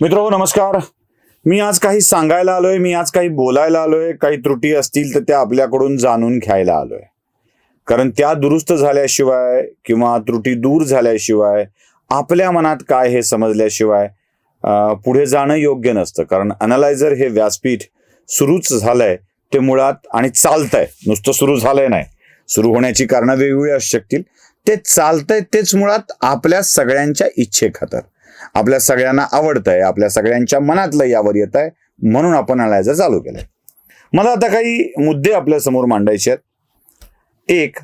मित्र नमस्कार. मी आज काही सांगायला आलोय मी आज काही बोलायला आलोय काही त्रुटी असतील तर त्या आपल्याकडून जाणून घ्यायला आलोय. कारण त्या दुरुस्त झाल्याशिवाय किंवा त्रुटी दूर झाल्याशिवाय आपल्या मनात काय हे समजल्याशिवाय पुढे जाणं योग्य नसतं. कारण अनालायझर हे व्यासपीठ सुरूच झालंय ते मुळात आणि चालतंय. नुसतं सुरू झालंय नाही. सुरू होण्याची कारणं वेगवेगळी असू शकतील. ते चालतंय तेच मुळात आपल्या सगळ्यांच्या इच्छे खातर आपल्या सगळ्यांना आवडतंय आपल्या सगळ्यांच्या मनातलं यावर येत आहे म्हणून आपण अनालायझर चालू केलंय. मला आता काही मुद्दे आपल्यासमोर मांडायचे आहेत. एक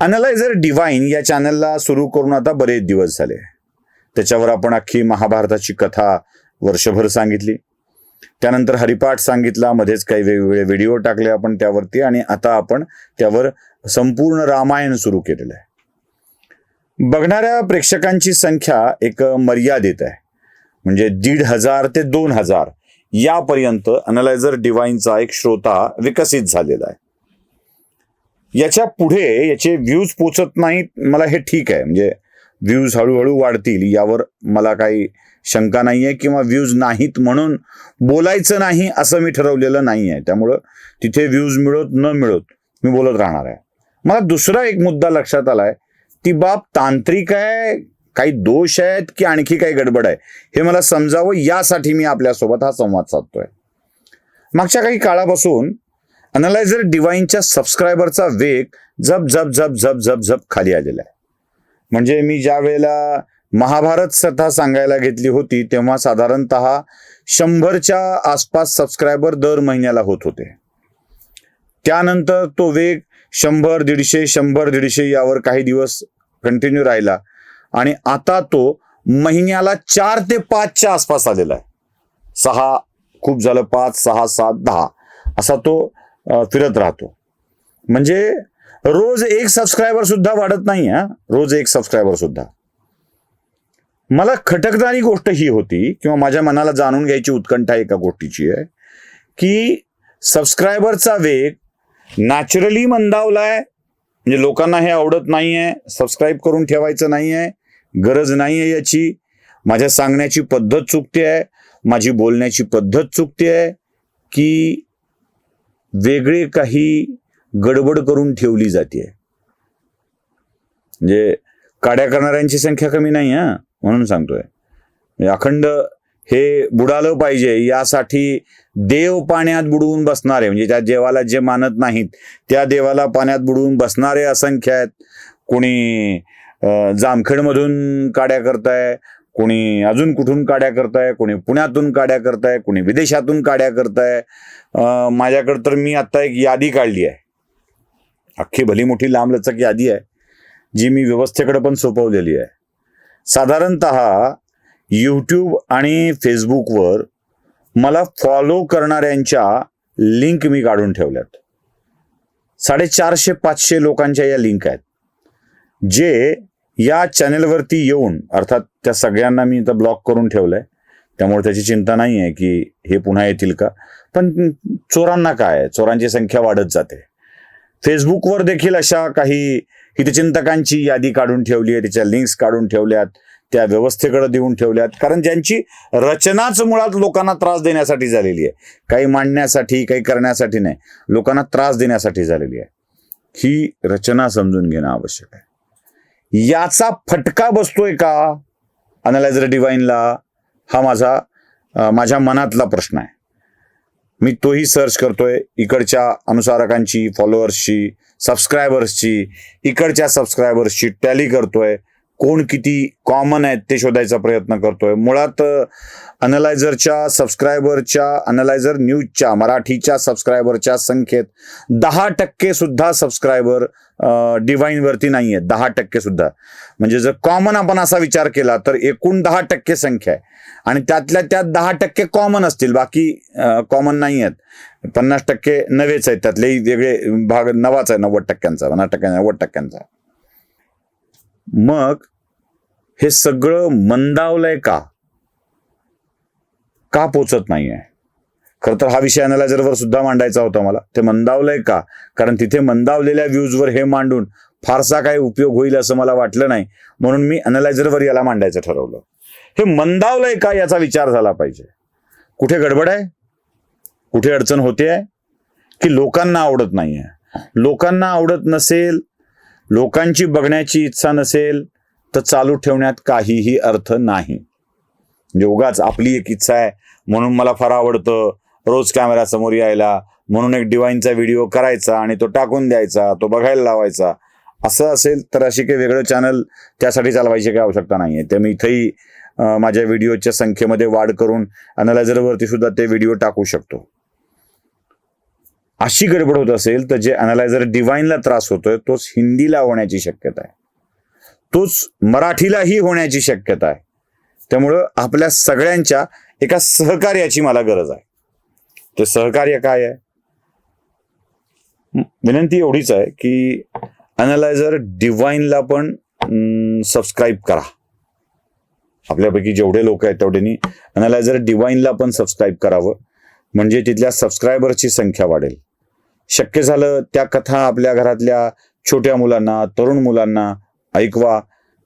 अनालायझर डिव्हाइन या चॅनलला सुरू करून आता बरेच दिवस झाले. त्याच्यावर आपण अख्खी महाभारताची कथा वर्षभर सांगितली. त्यानंतर हरिपाठ सांगितला मध्येच काही वेगवेगळे व्हिडिओ टाकले आपण त्यावरती आणि आता आपण त्यावर संपूर्ण रामायण सुरू केलेलं आहे. बघणाऱ्या प्रेक्षकांची संख्या एक मर्यादित आहे. म्हणजे दीड हजार ते दोन हजार यापर्यंत अनलायझर डिव्हाइनचा एक श्रोता विकसित झालेला आहे. याच्यापुढे याचे व्ह्यूज पोचत नाहीत मला हे ठीक आहे. म्हणजे व्ह्यूज हळूहळू वाढतील यावर मला काही शंका नाही आहे किंवा व्ह्यूज नाहीत म्हणून बोलायचं नाही असं मी ठरवलेलं नाही आहे त्यामुळं तिथे व्ह्यूज मिळत न मिळत मी बोलत राहणार आहे. मला दुसरा एक मुद्दा लक्षात आलाय ती बाब तांत्रिक आहे काही दोष आहेत की आणखी काही गडबड आहे? हे मला समजावं यासाठी मी आपल्यासोबत हा संवाद साधतोय. मागच्या काही काळापासून अनालायझर डिव्हाइनच्या सबस्क्रायबरचा वेग झप झप झप झप झप झप खाली आलेला आहे. म्हणजे मी ज्या वेळेला महाभारत कथा सांगायला घेतली होती तेव्हा साधारणत शंभरच्या आसपास सबस्क्रायबर दर महिन्याला होत होते. त्यानंतर तो वेग शंभर दीडशे शंभर दीडशे यावर काही दिवस कंटिन्यू राहिला. आणि आता तो महिन्याला चार ते पाचच्या आसपास आलेला आहे. सहा खूप झालं पाच सहा सात दहा. असा तो फिरत राहतो. म्हणजे रोज एक सबस्क्रायबर सुद्धा वाढत नाही हा. रोज एक सबस्क्रायबर सुद्धा. मला खटकणारी गोष्ट ही होती किंवा माझ्या मनाला जाणून घ्यायची उत्कंठा एका गोष्टीची आहे की सबस्क्रायबरचा वेग नॅचरली मंदावलाय म्हणजे लोकांना हे आवडत नाहीये सबस्क्राईब करून ठेवायचं नाही आहे गरज नाहीये याची. माझ्या सांगण्याची पद्धत चुकते आहे माझी बोलण्याची पद्धत चुकते आहे की वेगळे काही गडबड करून ठेवली जाते. म्हणजे काड्या करणाऱ्यांची संख्या कमी नाही हा म्हणून सांगतोय. म्हणजे अखंड हे बुडालं पाहिजे यासाठी देव पाण्यात बुडवून बसणारे म्हणजे त्या देवाला जे मानत नाहीत त्या देवाला पाण्यात बुडवून बसणारे असंख्य आहेत. कोणी जामखेडमधून काड्या करताय कोणी अजून कुठून काड्या करताय कोणी पुण्यातून काड्या करताय कोणी विदेशातून काड्या करताय. माझ्याकडे माझ्याकडं तर मी आता एक यादी काढली आहे. अख्खी भली मोठी लांबलचक यादी आहे जी मी व्यवस्थेकडे पण सोपवलेली आहे. साधारणत यूट्यूब आणि फेसबुकवर मला फॉलो करणाऱ्यांच्या लिंक मी काढून ठेवल्यात. साडेचारशे पाचशे लोकांच्या या लिंक आहेत. जे या चॅनेलवरती येऊन अर्थात त्या सगळ्यांना मी इथं ब्लॉक करून ठेवलंय. त्यामुळे त्याची चिंता नाही आहे की हे पुन्हा येतील का. पण चोरांना काय चोरांची संख्या वाढत जाते. फेसबुकवर देखील अशा काही हितचिंतकांची यादी काढून ठेवली आहे. त्याच्या लिंक्स काढून ठेवल्यात. त्या व्यवस्थेकडे देऊन ठेवल्यात. कारण ज्यांची रचनाच मुळात लोकांना त्रास देण्यासाठी झालेली आहे. काही मांडण्यासाठी काही करण्यासाठी नाही. लोकांना त्रास देण्यासाठी झालेली आहे. ही रचना समजून घेणं आवश्यक आहे. याचा फटका बसतोय का? अनालायझर डिवाईनला हा माझा माझ्या मनातला प्रश्न आहे. मी तोही सर्च करतोय. इकडच्या अनुसारकांची फॉलोअर्सची सबस्क्रायबर्सची इकडच्या सबस्क्रायबर्सची टॅली करतोय. कोण किती कॉमन आहेत ते शोधायचा प्रयत्न करतोय. मुळात अनलायझरच्या सबस्क्रायबरच्या अनलायझर न्यूजच्या मराठीच्या सबस्क्रायबरच्या संख्येत दहा टक्के सुद्धा सबस्क्रायबर डिवाईनवरती नाही आहेत दहा टक्के सुद्धा. म्हणजे जर कॉमन आपण असा विचार केला तर एकूण दहा टक्के संख्या आहे. आणि त्यातल्या त्यात दहा टक्के कॉमन असतील. बाकी कॉमन नाही आहेत पन्नास टक्के नवेच आहेत. त्यातले वेगळे भाग नवाच आहे नव्वद टक्क्यांचा पन्नास टक्क्यांचा नव्वद टक्क्यांचा. मग हे सगळं मंदावलंय का? का पोचत नाहीये? खरं तर हा विषय अनालायझरवर सुद्धा मांडायचा होता मला. ते मंदावलंय का? कारण तिथे मंदावलेल्या व्ह्यूजवर हे मांडून फारसा काही उपयोग होईल असं मला वाटलं नाही. म्हणून मी अनालायझरवर याला मांडायचं ठरवलं. हे मंदावलंय का याचा विचार झाला पाहिजे? कुठे गडबड आहे? कुठे अडचण होते आहे की लोकांना आवडत नाही आहे लोकांना आवडत नसेल लोकांची बघण्याची इच्छा नसेल तर चालू ठेवण्यात काहीही अर्थ नाही. म्हणजे योगाच आपली एक इच्छा आहे म्हणून मला फार आवडतं रोज कॅमेरा समोर यायला म्हणून एक डिवाईनचा व्हिडिओ करायचा आणि तो टाकून द्यायचा तो बघायला लावायचा. असं असेल तर अशी काही वेगळं चॅनल त्यासाठी चालवायची काही आवश्यकता नाही आहे ते मी इथंही माझ्या व्हिडिओच्या संख्येमध्ये वाढ करून अनालायझरवरती सुद्धा ते व्हिडिओ टाकू शकतो. अशी गडबड होत असेल तर जे अनालायझर डिवाईनला त्रास होतोय तोच हिंदीला होण्याची शक्यता आहे. तोच मराठीलाही होण्याची शक्यता आहे. त्यामुळं आपल्या सगळ्यांच्या एका सहकार्याची मला गरज आहे. ते सहकार्य काय आहे? विनंती एवढीच आहे की अनालायझर डिवाईनला पण सबस्क्राईब करा. आपल्यापैकी जेवढे लोक आहेत तेवढ्यांनी अनालायझर डिवाईनला पण सबस्क्राईब करावं. म्हणजे तिथल्या सबस्क्रायबरची संख्या वाढेल. शक्य झालं त्या कथा आपल्या घरातल्या छोट्या मुलांना तरुण मुलांना ऐकवा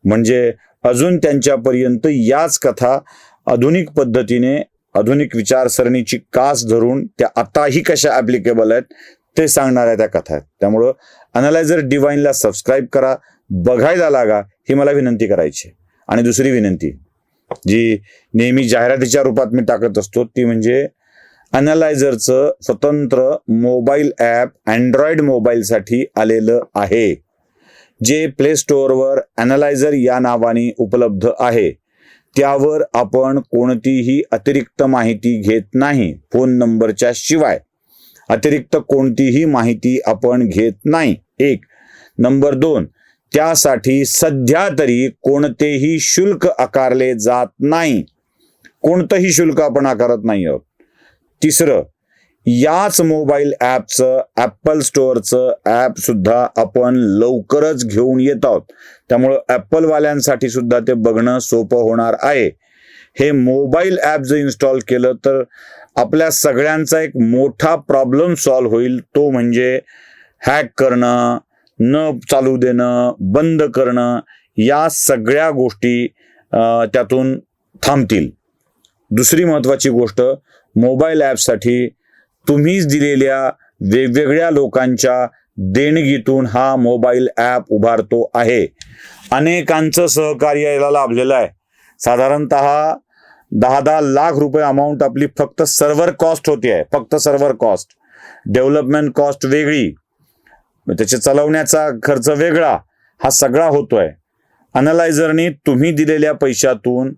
म्हणजे अजून त्यांच्यापर्यंत याच कथा आधुनिक पद्धतीने आधुनिक विचारसरणीची कास धरून त्या आताही कशा ॲप्लिकेबल आहेत ते सांगणाऱ्या त्या कथा आहेत त्यामुळं अनालायझर डिवाईनला सबस्क्राईब करा बघायला लागा ही मला विनंती करायची आहे. आणि दुसरी विनंती जी नेहमी जाहिरातीच्या रूपात मी टाकत असतो ती म्हणजे अनालायझरचं स्वतंत्र मोबाईल ॲप अँड्रॉइड मोबाईलसाठी आलेलं आहे जे प्ले स्टोअरवर अनालायझर या नावाने उपलब्ध आहे. त्यावर आपण कोणतीही अतिरिक्त माहिती घेत नाही फोन नंबरच्या शिवाय. अतिरिक्त कोणतीही माहिती आपण घेत नाही. एक. नंबर दोन. त्यासाठी सध्या तरी कोणतेही शुल्क आकारले जात नाही. कोणतंही शुल्क आपण आकारत नाही आहोत. तिसरं याच मोबाईल ॲपचं ॲपल स्टोअरचं ॲप सुद्धा आपण लवकरच घेऊन येत आहोत. त्यामुळं ॲपलवाल्यांसाठी सुद्धा ते बघणं सोपं होणार आहे. हे मोबाईल ॲप जर इन्स्टॉल केलं तर आपल्या सगळ्यांचा एक मोठा प्रॉब्लेम सॉल्व्ह होईल. तो म्हणजे हॅक करणं न चालू देणं बंद करणं या सगळ्या गोष्टी त्यातून थांबतील. दुसरी महत्त्वाची गोष्ट मोबाईल ॲपसाठी तुम्हीच दिलेल्या वेगवेगळ्या लोकांच्या देणगीतून हा मोबाईल ॲप उभारतो आहे. अनेकांचं सहकार्य याला लाभलेलं आहे. साधारणत दहा दहा लाख रुपये अमाऊंट आपली फक्त सर्व्हर कॉस्ट होती आहे. फक्त सर्व्हर कॉस्ट डेव्हलपमेंट कॉस्ट वेगळी. त्याचे चालवण्याचा खर्च वेगळा. हा सगळा होतोय. अनलायझरनी तुम्ही दिलेल्या पैशातून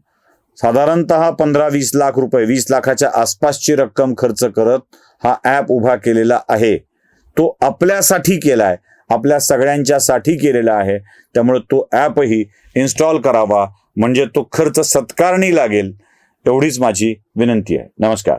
साधारणत पंधरा वीस लाख रुपये वीस लाखाच्या आसपासची रक्कम खर्च करत हा ॲप उभा केलेला आहे. तो आपल्यासाठी केला आहे आपल्या सगळ्यांच्यासाठी केलेला आहे. त्यामुळे तो ॲपही इन्स्टॉल करावा. म्हणजे तो खर्च सत्कारणी लागेल. एवढीच माझी विनंती आहे. नमस्कार.